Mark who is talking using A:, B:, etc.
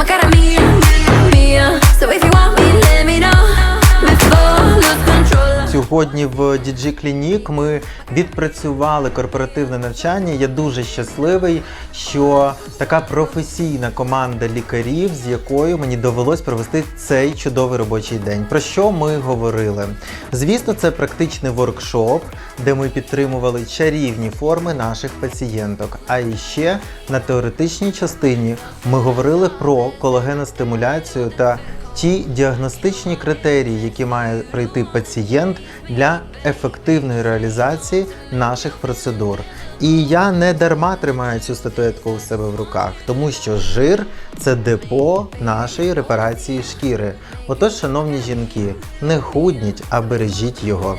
A: My cara me сьогодні в DG Clinic. Ми відпрацювали корпоративне навчання. Я дуже щасливий, що така професійна команда лікарів, з якою мені довелось провести цей чудовий робочий день. Про що ми говорили? Звісно, це практичний воркшоп, де ми підтримували чарівні форми наших пацієнток. А іще на теоретичній частині ми говорили про колагеностимуляцію та ті діагностичні критерії, які має пройти пацієнт для ефективної реалізації наших процедур. І я не дарма тримаю цю статуетку у себе в руках, тому що жир це депо нашої репарації шкіри. Отож, шановні жінки, не худніть, а бережіть його.